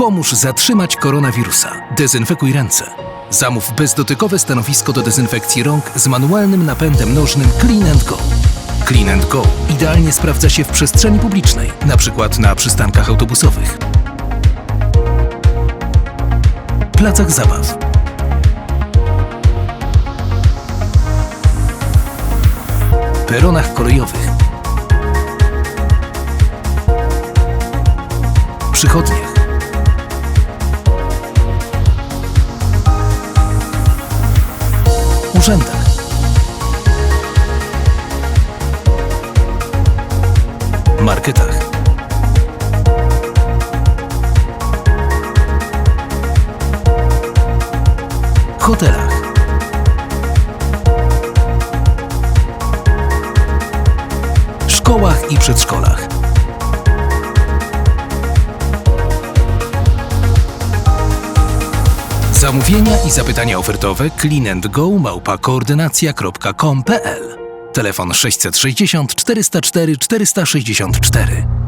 Pomóż zatrzymać koronawirusa. Dezynfekuj ręce. Zamów bezdotykowe stanowisko do dezynfekcji rąk z manualnym napędem nożnym Clean Go. Clean Go idealnie sprawdza się w przestrzeni publicznej, np. na przystankach autobusowych, placach zabaw, peronach kolejowych, przychodniach, urzędach, marketach, hotelach, szkołach i przedszkolach. Zamówienia i zapytania ofertowe clean go małpa koordynacja.com.pl Telefon 660 404 464